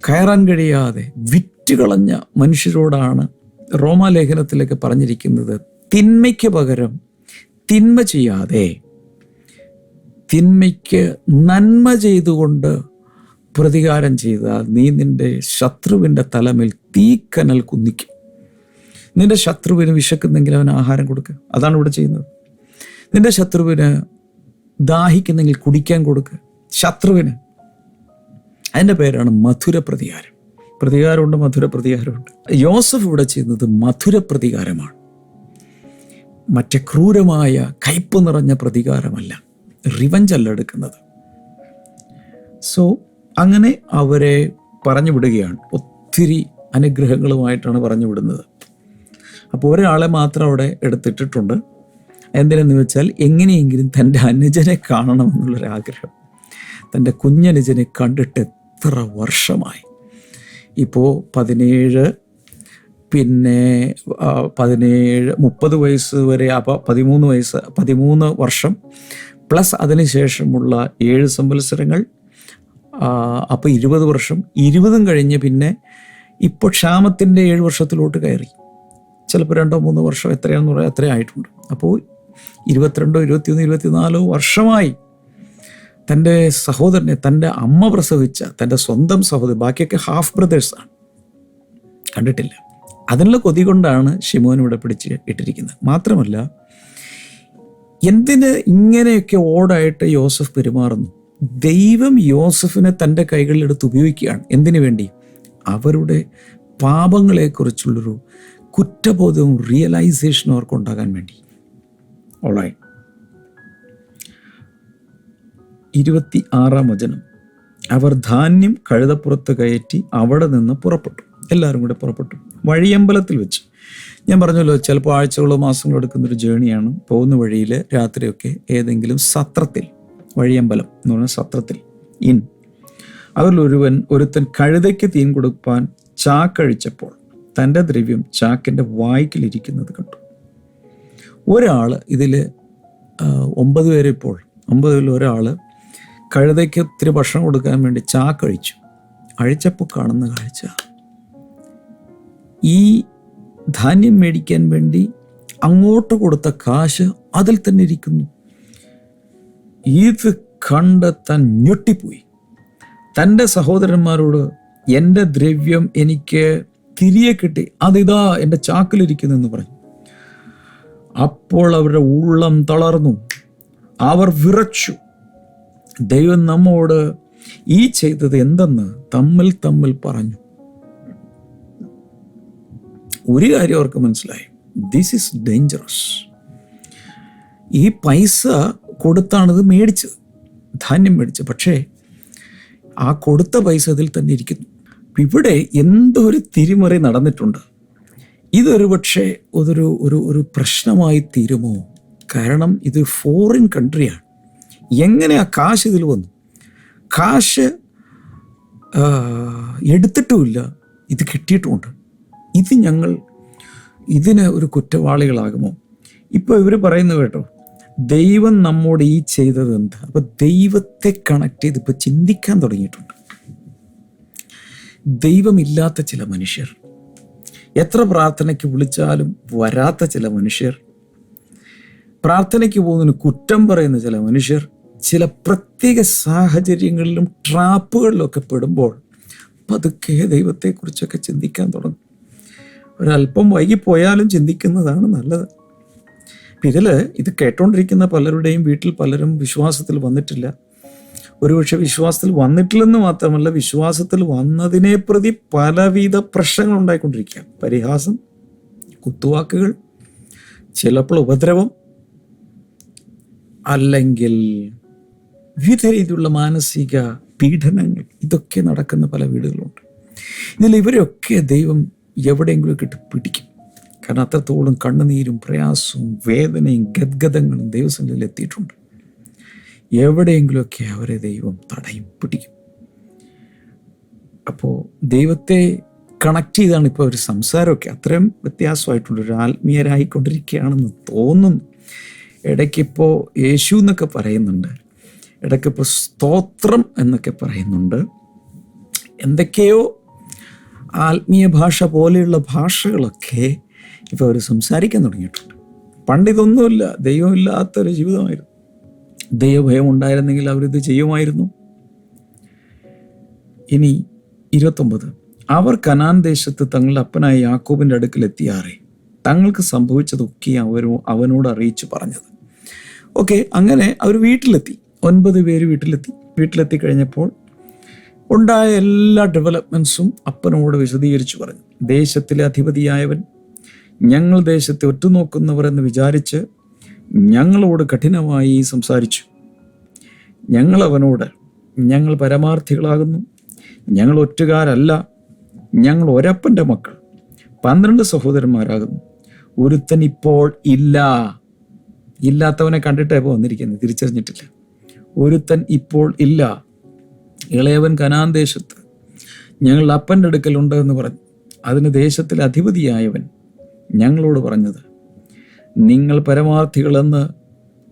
കയറാൻ കഴിയാതെ വിറ്റുകളഞ്ഞ മനുഷ്യരോടാണ് റോമാലേഖനത്തിലൊക്കെ പറഞ്ഞിരിക്കുന്നത് തിന്മയ്ക്ക് പകരം തിന്മ ചെയ്യാതെ തിന്മയ്ക്ക് നന്മ ചെയ്തുകൊണ്ട് പ്രതികാരം ചെയ്താൽ നീ നിന്റെ ശത്രുവിന്റെ തലമേൽ തീക്കനൽ കുന്നിക്കും. നിന്റെ ശത്രുവിന് വിശക്കുന്നെങ്കിൽ അവന് ആഹാരം കൊടുക്കുക അതാണ് ഇവിടെ ചെയ്യുന്നത്. നിന്റെ ശത്രുവിന് ദാഹിക്കുന്നെങ്കിൽ കുടിക്കാൻ കൊടുക്കുക ശത്രുവിന്. അതിന്റെ പേരാണ് മധുര പ്രതികാരം പ്രതികാരമുണ്ട് മധുര പ്രതികാരമുണ്ട് യോസഫ് ഇവിടെ ചെയ്യുന്നത് മധുര പ്രതികാരമാണ് മറ്റേ ക്രൂരമായ കയ്പ് നിറഞ്ഞ പ്രതികാരമല്ല. റിവഞ്ച് അല്ല എടുക്കുന്നത്. സോ അങ്ങനെ അവരെ പറഞ്ഞു വിടുകയാണ് ഒത്തിരി അനുഗ്രഹങ്ങളുമായിട്ടാണ് പറഞ്ഞു വിടുന്നത് അപ്പോൾ ഒരാളെ മാത്രം അവിടെ എടുത്തിട്ടിട്ടുണ്ട്. എന്തിനെന്ന് വെച്ചാൽ എങ്ങനെയെങ്കിലും തന്റെ അനുജനെ കാണണമെന്നുള്ളൊരാഗ്രഹം. തന്റെ കുഞ്ഞനുജനെ കണ്ടിട്ട് എത്ര വർഷമായി? ഇപ്പോൾ പതിനേഴ് പിന്നെ പതിനേഴ് മുപ്പത് വയസ്സ് വരെ അപ്പോൾ പതിമൂന്ന് വയസ്സ് പതിമൂന്ന് വർഷം പ്ലസ് അതിനുശേഷമുള്ള ഏഴ് സംവത്സരങ്ങൾ അപ്പോൾ ഇരുപത് വർഷം ഇരുപതും കഴിഞ്ഞ് പിന്നെ ഇപ്പോൾ ക്ഷാമത്തിന്റെ ഏഴ് വർഷത്തിലോട്ട് കയറി. ചിലപ്പോൾ രണ്ടോ മൂന്നോ വർഷം എത്രയാണെന്ന് പറയാം അത്രയും ആയിട്ടുണ്ട്. അപ്പോൾ ഇരുപത്തിരണ്ടോ ഇരുപത്തിയൊന്ന് ഇരുപത്തിനാലോ വർഷമായി തന്റെ സഹോദരനെ തന്റെ അമ്മ പ്രസവിച്ച തന്റെ സ്വന്തം സഹോദരൻ ബാക്കിയൊക്കെ ഹാഫ് ബ്രദേഴ്സാണ് കണ്ടിട്ടില്ല. അതിനുള്ള കൊതി കൊണ്ടാണ് ഷിമോൻ ഇവിടെ പിടിച്ച് ഇട്ടിരിക്കുന്നത്. മാത്രമല്ല എന്തിന് ഇങ്ങനെയൊക്കെ ഓടായിട്ട് യോസഫ് പെരുമാറുന്നു? ദൈവം യോസഫിനെ തന്റെ കൈകളിലെടുത്ത് ഉപയോഗിക്കുകയാണ്. എന്തിനു വേണ്ടി? അവരുടെ പാപങ്ങളെക്കുറിച്ചുള്ളൊരു കുറ്റബോധവും റിയലൈസേഷനും അവർക്ക് ഉണ്ടാകാൻ വേണ്ടി. ഓളായി ഇരുപത്തി ആറാം വചനം. അവർ ധാന്യം കഴുതപ്പുറത്ത് കയറ്റി അവിടെ നിന്ന് പുറപ്പെട്ടു. എല്ലാവരും കൂടെ പുറപ്പെട്ടു. വഴിയമ്പലത്തിൽ വെച്ച്. ഞാൻ പറഞ്ഞല്ലോ ചിലപ്പോൾ ആഴ്ചകളോ മാസങ്ങളോ എടുക്കുന്ന ഒരു ജേണിയാണ് പോകുന്ന വഴിയിൽ രാത്രിയൊക്കെ ഏതെങ്കിലും സത്രത്തിൽ വഴിയമ്പലം എന്ന് പറഞ്ഞ സത്രത്തിൽ ഇൻ അതിലൊരുവൻ ഒരുത്തൻ കഴുതയ്ക്ക് തീൻ കൊടുക്കാൻ ചാക്കഴിച്ചപ്പോൾ തന്റെ ദ്രവ്യം ചാക്കിന്റെ വായ്ക്കിലിരിക്കുന്നത് കണ്ടു. ഒരാൾ ഇതിൽ ഒമ്പത് പേരെ ഇപ്പോൾ ഒമ്പതിൽ ഒരാൾ കഴുതയ്ക്ക് ഇത്തിരി ഭക്ഷണം കൊടുക്കാൻ വേണ്ടി ചാക്കഴിച്ചു. അഴിച്ചപ്പോൾ കാണുന്ന കാഴ്ച. ഈ ധാന്യം മേടിക്കാൻ വേണ്ടി അങ്ങോട്ട് കൊടുത്ത കാശ് അതിൽ തന്നെ ഇരിക്കുന്നു. ഇത് കണ്ടെത്താൻ താൻ ഞെട്ടിപ്പോയി. തന്റെ സഹോദരന്മാരോട് എന്റെ ദ്രവ്യം എനിക്ക് തിരികെ കിട്ടി. അതിതാ എന്റെ ചാക്കിലിരിക്കുന്നു എന്ന് പറഞ്ഞു. അപ്പോൾ അവരുടെ ഉള്ളം തളർന്നു. അവർ വിറച്ചു. ദൈവം നമ്മോട് ഈ ചെയ്തത് എന്തെന്ന് തമ്മിൽ തമ്മിൽ പറഞ്ഞു. ഒരു കാര്യം അവർക്ക് മനസ്സിലായി. ദിസ് ഈസ് ഡേഞ്ചറസ് ഈ പൈസ കൊടുത്താണിത് മേടിച്ചത്. ധാന്യം മേടിച്ചത്. പക്ഷേ ആ കൊടുത്ത പൈസ അതിൽ തന്നെ ഇരിക്കുന്നു. ഇവിടെ എന്തൊരു തിരിമറി നടന്നിട്ടുണ്ട്? ഇതൊരു പക്ഷേ അതൊരു ഒരു ഒരു പ്രശ്നമായി തീരുമോ? കാരണം ഇത് ഫോറിൻ കൺട്രിയാണ് എങ്ങനെ ആ കാശ് ഇതിൽ വന്നു? കാശ് എടുത്തിട്ടുമില്ല. ഇത് കിട്ടിയിട്ടുമുണ്ട്. ഇത് ഞങ്ങൾ ഇതിന് ഒരു കുറ്റവാളികളാകുമോ? ഇപ്പോൾ ഇവർ പറയുന്നു കേട്ടോ ദൈവം നമ്മോട് ഈ ചെയ്തത് എന്താ? അപ്പോൾ ദൈവത്തെ കണക്ട് ചെയ്ത് ഇപ്പോൾ ചിന്തിക്കാൻ തുടങ്ങിയിട്ടുണ്ട്. ദൈവമില്ലാത്ത ചില മനുഷ്യർ. എത്ര പ്രാർത്ഥനയ്ക്ക് വിളിച്ചാലും വരാത്ത ചില മനുഷ്യർ. പ്രാർത്ഥനയ്ക്ക് പോകുന്നതിന് കുറ്റം പറയുന്ന ചില മനുഷ്യർ. ചില പ്രത്യേക സാഹചര്യങ്ങളിലും ട്രാപ്പുകളിലൊക്കെ പെടുമ്പോൾ പതുക്കെ ദൈവത്തെക്കുറിച്ചൊക്കെ ചിന്തിക്കാൻ തുടങ്ങും. ഒരല്പം വൈകിപ്പോയാലും ചിന്തിക്കുന്നതാണ് നല്ലത്. ഇതിൽ ഇത് കേട്ടോണ്ടിരിക്കുന്ന പലരുടെയും വീട്ടിൽ പലരും വിശ്വാസത്തിൽ വന്നിട്ടില്ല. ഒരുപക്ഷെ വിശ്വാസത്തിൽ വന്നിട്ടില്ലെന്ന് മാത്രമല്ല വിശ്വാസത്തിൽ വന്നതിനെ പ്രതി പലവിധ പ്രശ്നങ്ങൾ ഉണ്ടായിക്കൊണ്ടിരിക്കുകയാണ്. പരിഹാസം കുത്തുവാക്കുകൾ ചിലപ്പോൾ ഉപദ്രവം അല്ലെങ്കിൽ വിവിധ രീതിയിലുള്ള മാനസിക പീഡനങ്ങൾ. ഇതൊക്കെ നടക്കുന്ന പല വീടുകളുണ്ട്. ഇതിൽ ഇവരെയൊക്കെ ദൈവം എവിടെയെങ്കിലും കിട്ടി പിടിക്കും. കാരണം അത്രത്തോളം കണ്ണുനീരും പ്രയാസവും വേദനയും ഗദ്ഗതങ്ങളും ദൈവസങ്ങളിൽ എത്തിയിട്ടുണ്ട്. എവിടെയെങ്കിലുമൊക്കെ അവരെ ദൈവം തടയും പിടിക്കും. അപ്പോൾ ദൈവത്തെ കണക്ട് ചെയ്താണ് ഇപ്പോൾ ഒരു സംസാരമൊക്കെ. അത്രയും വ്യത്യാസമായിട്ടുണ്ട്. ഒരു ആത്മീയരായിക്കൊണ്ടിരിക്കുകയാണെന്ന് തോന്നുന്നു. ഇടയ്ക്കിപ്പോൾ യേശു എന്നൊക്കെ പറയുന്നുണ്ട്. ഇടയ്ക്കിപ്പോൾ സ്തോത്രം എന്നൊക്കെ പറയുന്നുണ്ട്. എന്തൊക്കെയോ ആത്മീയ ഭാഷ പോലെയുള്ള ഭാഷകളൊക്കെ ഇപ്പോൾ അവർ സംസാരിക്കാൻ തുടങ്ങിയിട്ടുണ്ട്. പണ്ട് ഇതൊന്നുമില്ല. ദൈവമില്ലാത്തൊരു ജീവിതമായിരുന്നു. ദൈവഭയം ഉണ്ടായിരുന്നെങ്കിൽ അവരിത് ചെയ്യുമായിരുന്നു. ഇനി ഇരുപത്തൊമ്പത്. അവർ കനാൻ ദേശത്ത് തങ്ങളുടെ അപ്പനായ യാക്കോബിന്റെ അടുക്കൽ എത്തിയാറേ തങ്ങൾക്ക് സംഭവിച്ചതൊക്കെ അവർ അവനോട് അറിയിച്ചു പറഞ്ഞത്. ഓക്കെ അങ്ങനെ അവർ വീട്ടിലെത്തി. ഒൻപത് പേര് വീട്ടിലെത്തി. വീട്ടിലെത്തി കഴിഞ്ഞപ്പോൾ ഉണ്ടായ എല്ലാ ഡെവലപ്മെൻസും അപ്പനോട് വിശദീകരിച്ചു പറഞ്ഞു. ദേശത്തിലെ അധിപതിയായവൻ ഞങ്ങൾ ദേശത്തെ ഒറ്റുനോക്കുന്നവർ എന്ന് വിചാരിച്ച് ഞങ്ങളോട് കഠിനമായി സംസാരിച്ചു. ഞങ്ങൾ അവനോട് ഞങ്ങൾ പരമാർത്ഥികളാകുന്നു. ഞങ്ങൾ ഒറ്റുകാരല്ല ഞങ്ങൾ ഒരപ്പന്റെ മക്കൾ. പന്ത്രണ്ട് സഹോദരന്മാരാകുന്നു. ഒരുത്തൻ ഇപ്പോൾ ഇല്ല. ഇല്ലാത്തവനെ കണ്ടിട്ടേ ഇപ്പോൾ വന്നിരിക്കുന്നത്. തിരിച്ചറിഞ്ഞിട്ടില്ല. ഒരുത്തൻ ഇപ്പോൾ ഇല്ല. ഇളയവൻ കനാൻ ദേശത്ത്. ഞങ്ങളുടെ അപ്പന്റെ അടുക്കലുണ്ട് എന്ന് പറഞ്ഞു. അതിന് ദേശത്തിൽ അധിപതിയായവൻ ഞങ്ങളോട് പറഞ്ഞത് നിങ്ങൾ പരമാർത്ഥികളെന്ന്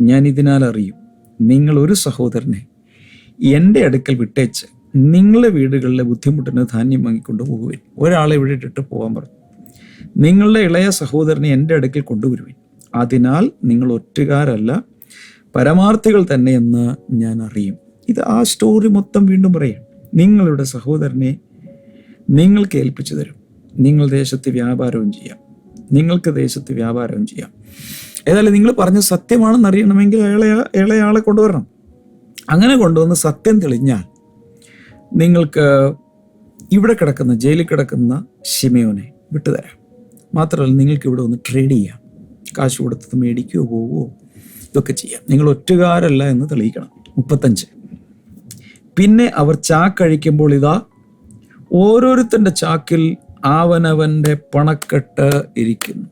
ഞാൻ ഇതിനാൽ അറിയും. നിങ്ങൾ ഒരു സഹോദരനെ എന്റെ അടുക്കൽ വിട്ടേച്ച് നിങ്ങളുടെ വീടുകളിലെ ബുദ്ധിമുട്ടിന് ധാന്യം വാങ്ങിക്കൊണ്ട് പോകുവിൻ ഒരാളെ ഇവിടെ ഇട്ടിട്ട് പോകാൻ പറഞ്ഞു. നിങ്ങളുടെ ഇളയ സഹോദരനെ എന്റെ അടുക്കൽ കൊണ്ടുവരുവിൻ. അതിനാൽ നിങ്ങൾ ഒറ്റുകാരല്ല പരമാർത്ഥികൾ തന്നെ എന്ന് ഞാൻ അറിയും. ഇത് ആ സ്റ്റോറി മൊത്തം വീണ്ടും പറയാം. നിങ്ങളുടെ സഹോദരനെ നിങ്ങൾക്ക് ഏൽപ്പിച്ചു തരും. നിങ്ങൾ ദേശത്ത് വ്യാപാരവും ചെയ്യാം. നിങ്ങൾക്ക് ദേശത്ത് വ്യാപാരം ചെയ്യാം. ഏതായാലും നിങ്ങൾ പറഞ്ഞ സത്യമാണെന്ന് അറിയണമെങ്കിൽ ഇളയ ഇളയാളെ കൊണ്ടുവരണം. അങ്ങനെ കൊണ്ടുവന്ന് സത്യം തെളിഞ്ഞാൽ നിങ്ങൾക്ക് ഇവിടെ കിടക്കുന്ന ജയിലിൽ കിടക്കുന്ന ഷിമയോനെ വിട്ടുതരാം. മാത്രമല്ല നിങ്ങൾക്ക് ഇവിടെ ഒന്ന് ട്രേഡ് ചെയ്യാം. കാശ് കൊടുത്തത് മേടിക്കുകയോ പോവുകയോ ഇതൊക്കെ ചെയ്യാം. നിങ്ങൾ ഒറ്റുകാരല്ല എന്ന് തെളിയിക്കണം. മുപ്പത്തഞ്ച്. പിന്നെ അവർ ചാക്കഴിക്കുമ്പോൾ ഇതാ ഓരോരുത്തന്റെ ചാക്കിൽ അവനവന്റെ പണക്കെട്ട് ഇരിക്കുന്നു.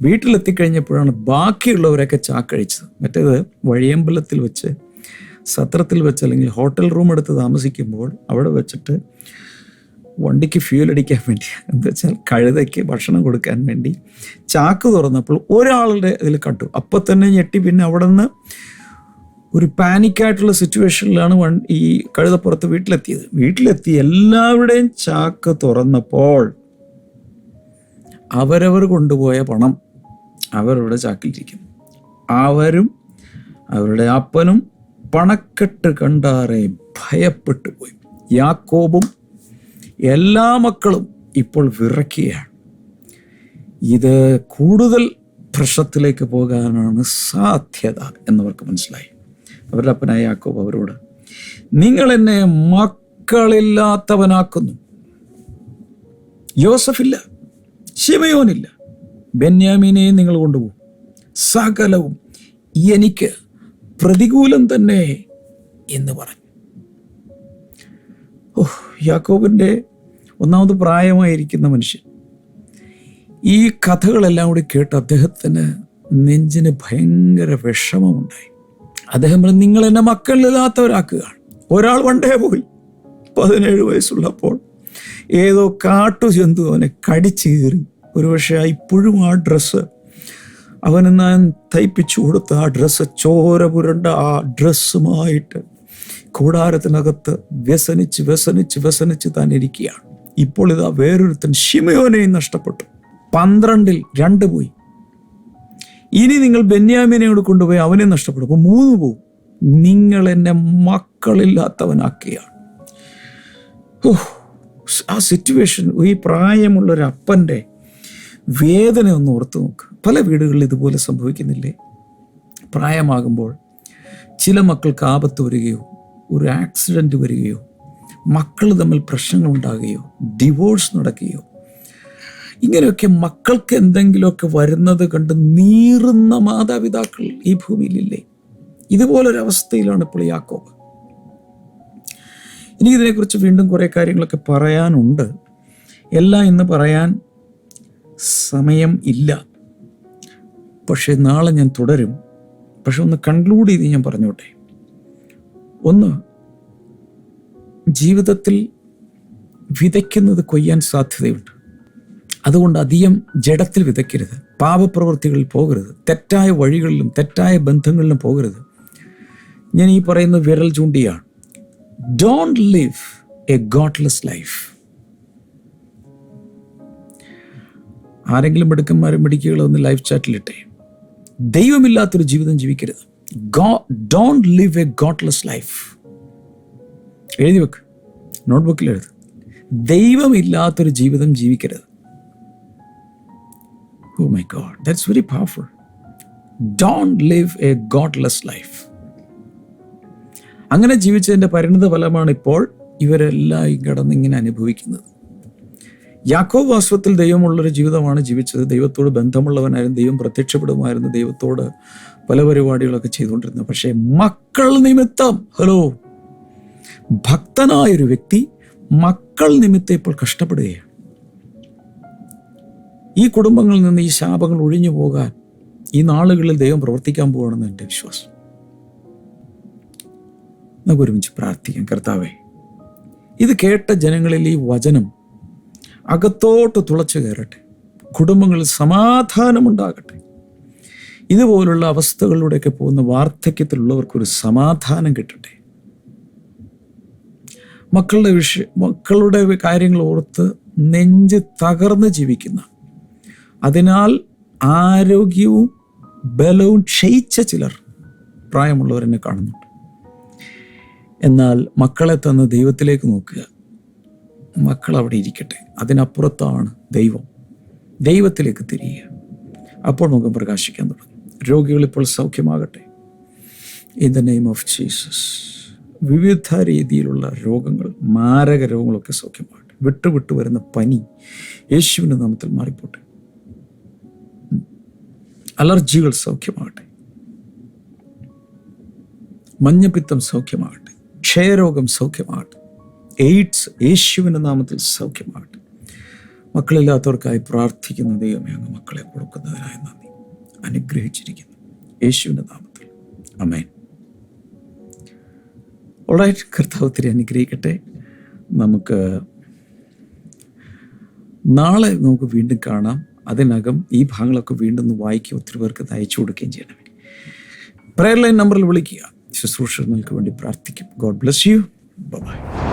വീട്ടിലെത്തിക്കഴിഞ്ഞപ്പോഴാണ് ബാക്കിയുള്ളവരൊക്കെ ചാക്കഴിച്ചത് മറ്റേത് വഴിയമ്പലത്തിൽ വെച്ച് സത്രത്തിൽ വെച്ച് അല്ലെങ്കിൽ ഹോട്ടൽ റൂം എടുത്ത് താമസിക്കുമ്പോൾ അവിടെ വെച്ചിട്ട് വണ്ടിക്ക് ഫ്യൂൽ അടിക്കാൻ വേണ്ടി എന്താ വെച്ചാൽ കഴുതയ്ക്ക് ഭക്ഷണം കൊടുക്കാൻ വേണ്ടി ചാക്ക് തുറന്നപ്പോൾ ഒരാളുടെ ഇതിൽ കണ്ടു. അപ്പം തന്നെ ഞെട്ടി പിന്നെ അവിടെ നിന്ന് ഒരു പാനിക്കായിട്ടുള്ള സിറ്റുവേഷനിലാണ് വൺ ഈ കഴുതപ്പുറത്ത് വീട്ടിലെത്തിയത്. വീട്ടിലെത്തി എല്ലാവരുടെയും ചാക്ക് തുറന്നപ്പോൾ അവരവർ കൊണ്ടുപോയ പണം അവരുടെ ചാക്കിലിരിക്കുന്നു അവരും അവരുടെ അപ്പനും പണക്കെട്ട് കണ്ടാറെ ഭയപ്പെട്ടു പോയി യാക്കോബും എല്ലാ മക്കളും ഇപ്പോൾ വിറയ്ക്കുകയാണ്. ഇത് കൂടുതൽ പ്രശ്നത്തിലേക്ക് പോകാനാണ് സാധ്യത എന്നവർക്ക് മനസ്സിലായി. അവരുടെ അപ്പനായ യാക്കോബ് അവരോട് നിങ്ങൾ എന്നെ മക്കളില്ലാത്തവനാക്കുന്നു. യോസഫില്ല ശിമയോനില്ല ബെന്യാമിനെ നിങ്ങൾ കൊണ്ടുപോകും. സകലവും എനിക്ക് പ്രതികൂലം തന്നെ എന്ന് പറഞ്ഞു. ഓഹ് യാക്കോബിന്റെ ഒന്നാമത് പ്രായമായിരിക്കുന്ന മനുഷ്യൻ. ഈ കഥകളെല്ലാം കൂടി കേട്ട് അദ്ദേഹത്തിന് നെഞ്ചിന് ഭയങ്കര വിഷമമുണ്ടായി. അദ്ദേഹം പറഞ്ഞു നിങ്ങൾ എന്നെ മക്കളില്ലാത്തവരാക്കുകയാണ്. ഒരാൾ വണ്ടേ പോയി. പതിനേഴ് വയസ്സുള്ളപ്പോൾ ഏതോ കാട്ടു ജന്തു അവനെ കടിച്ചു കീറി. ഒരുപക്ഷെ ഇപ്പോഴും ആ ഡ്രസ്സ് അവന് ഞാൻ തയ്പ്പിച്ചു കൊടുത്ത ആ ഡ്രസ്സ് ചോര പുരണ്ട ആ ഡ്രസ്സുമായിട്ട് കൂടാരത്തിനകത്ത് വ്യസനിച്ച് വ്യസനിച്ച് വ്യസനിച്ച് താൻ ഇരിക്കുകയാണ്. ഇപ്പോൾ ഇതാ വേറൊരുത്തൻ ഷിമയോനെയും നഷ്ടപ്പെട്ടു. പന്ത്രണ്ടിൽ രണ്ട് പോയി. ഇനി നിങ്ങൾ ബെന്യാമിനോട് കൊണ്ടുപോയി അവനെ നഷ്ടപ്പെടും. അപ്പോൾ മൂന്ന് പോവും. നിങ്ങൾ എന്നെ മക്കളില്ലാത്തവനാക്കുകയാണ് ഓ ആ സിറ്റുവേഷൻ ഈ പ്രായമുള്ള ഒരു അപ്പന്റെ വേദന ഒന്ന് ഓർത്ത് നോക്ക്. പല വീടുകളിൽ ഇതുപോലെ സംഭവിക്കുന്നില്ലേ? പ്രായമാകുമ്പോൾ ചില മക്കൾക്ക് ആപത്ത് വരികയോ ഒരു ആക്സിഡന്റ് വരികയോ മക്കൾ തമ്മിൽ പ്രശ്നങ്ങൾ ഉണ്ടാകുകയോ ഡിവോഴ്സ് നടക്കുകയോ ഇങ്ങനെയൊക്കെ മക്കൾക്ക് എന്തെങ്കിലുമൊക്കെ വരുന്നത് കണ്ട് നീറുന്ന മാതാപിതാക്കൾ ഈ ഭൂമിയിലില്ലേ? ഇതുപോലൊരവസ്ഥയിലാണ് ഇപ്പോൾ യാക്കോബ്. എനിക്കിതിനെക്കുറിച്ച് വീണ്ടും കുറേ കാര്യങ്ങളൊക്കെ പറയാനുണ്ട്. എല്ലാം ഇന്ന് പറയാൻ സമയം ഇല്ല. പക്ഷേ നാളെ ഞാൻ തുടരും. പക്ഷെ ഒന്ന് കൺക്ലൂഡ് ചെയ്ത് ഞാൻ പറഞ്ഞോട്ടെ. ഒന്ന് ജീവിതത്തിൽ വിതയ്ക്കുന്നത് കൊയ്യാൻ സാധ്യതയുണ്ട്. അതുകൊണ്ട് അധികം ജഡത്തിൽ വിതയ്ക്കരുത്. പാപപ്രവൃത്തികളിൽ പോകരുത്. തെറ്റായ വഴികളിലും തെറ്റായ ബന്ധങ്ങളിലും പോകരുത്. ഞാൻ ഈ പറയുന്ന വിരൽ ചൂണ്ടിയാണ്. Don't live a godless life ആരെങ്കിലും മിടുക്കന്മാരും ഒന്ന് ലൈഫ് ചാറ്റിലിട്ടെ ദൈവമില്ലാത്തൊരു ജീവിതം ജീവിക്കരുത്. Don't live a godless life എഴുതി വെക്ക്. നോട്ട്ബുക്കിൽ എഴുത്. ദൈവമില്ലാത്തൊരു ജീവിതം ജീവിക്കരുത്. ഓ my God, that's very powerful. Don't live a godless life. അങ്ങനെ ജീവിച്ചതിന്റെ പരിണിത ഫലമാണ് ഇപ്പോൾ ഇവരെല്ലാം ഇങ്ങനെ അനുഭവിക്കുന്നത് യാക്കോബ് വാസ്തവത്തിൽ ദൈവമുള്ളൊരു ജീവിതമാണ് ജീവിച്ചത് ദൈവത്തോട് ബന്ധമുള്ളവനായിരുന്നു ദൈവം പ്രത്യക്ഷപ്പെടുമായിരുന്നു ദൈവത്തോട് പല പരിപാടികളൊക്കെ ചെയ്തുകൊണ്ടിരുന്നത് പക്ഷേ മക്കൾ നിമിത്തം ഹലോ ഭക്തനായൊരു വ്യക്തി മക്കൾ നിമിത്തം ഇപ്പോൾ കഷ്ടപ്പെടുകയാണ് ഈ കുടുംബങ്ങളിൽ നിന്ന് ഈ ശാപങ്ങൾ ഒഴിഞ്ഞു പോകാൻ ഈ നാളുകളിൽ ദൈവം പ്രവർത്തിക്കാൻ പോകണമെന്ന് എന്റെ വിശ്വാസം. നമുക്ക് ഒരുമിച്ച് പ്രാർത്ഥിക്കാം. കർത്താവേ ഇത് കേട്ട ജനങ്ങളിൽ ഈ വചനം അകത്തോട്ട് തുളച്ചു കയറട്ടെ. കുടുംബങ്ങളിൽ സമാധാനമുണ്ടാകട്ടെ. ഇതുപോലുള്ള അവസ്ഥകളിലൂടെയൊക്കെ പോകുന്ന വാർദ്ധക്യത്തിലുള്ളവർക്കൊരു സമാധാനം കിട്ടട്ടെ. മക്കളുടെ വിഷയ മക്കളുടെ കാര്യങ്ങൾ ഓർത്ത് നെഞ്ച് തകർന്ന് ജീവിക്കുന്ന അതിനാൽ ആരോഗ്യവും ബലവും ക്ഷയിച്ച ചിലർ പ്രായമുള്ളവരെന്നെ കാണുന്നുണ്ട്. എന്നാൽ മക്കളെ തന്ന് ദൈവത്തിലേക്ക് നോക്കുക. മക്കൾ അവിടെ ഇരിക്കട്ടെ. അതിനപ്പുറത്താണ് ദൈവം. ദൈവത്തിലേക്ക് തിരിയുക. അപ്പോൾ മുഖം പ്രകാശിക്കാൻ തുടങ്ങും. രോഗികൾ ഇപ്പോൾ സൗഖ്യമാകട്ടെ. In the name of Jesus വിവിധ രീതിയിലുള്ള രോഗങ്ങൾ മാരക രോഗങ്ങളൊക്കെ സൗഖ്യമാകട്ടെ. വിട്ടു വിട്ടു വരുന്ന പനി യേശുവിന്റെ നാമത്തിൽ മാറിപ്പോട്ടെ. അലർജികൾ സൗഖ്യമാകട്ടെ. മഞ്ഞപ്പിത്തം സൗഖ്യമാകട്ടെ. ക്ഷയരോഗം സൗഖ്യമാകട്ടെ. എയ്ഡ്സ് യേശുവിന്റെ നാമത്തിൽ സൗഖ്യമാകട്ടെ. മക്കളില്ലാത്തവർക്കായി പ്രാർത്ഥിക്കുന്ന ദൈവമേ അങ്ങ് മക്കളെ കൊടുക്കുന്നതിനായി നന്ദി. അനുഗ്രഹിച്ചിരിക്കുന്നു. യേശുവിന്റെ നാമത്തിൽ. അമേൻ ഓളായിട്ട് കർത്താവ് ഒത്തിരി അനുഗ്രഹിക്കട്ടെ. നമുക്ക് നാളെ നമുക്ക് വീണ്ടും കാണാം. അതിനകം ഈ ഭാഗങ്ങളൊക്കെ വീണ്ടും ഒന്ന് വായിക്കുക ഒത്തിരി പേർക്ക് അയച്ചു കൊടുക്കുകയും ചെയ്യണം പ്രയർ ലൈൻ നമ്പറിൽ വിളിക്കുക. ശുശ്രൂഷകൾക്ക് വേണ്ടി പ്രാർത്ഥിക്കും. God bless you by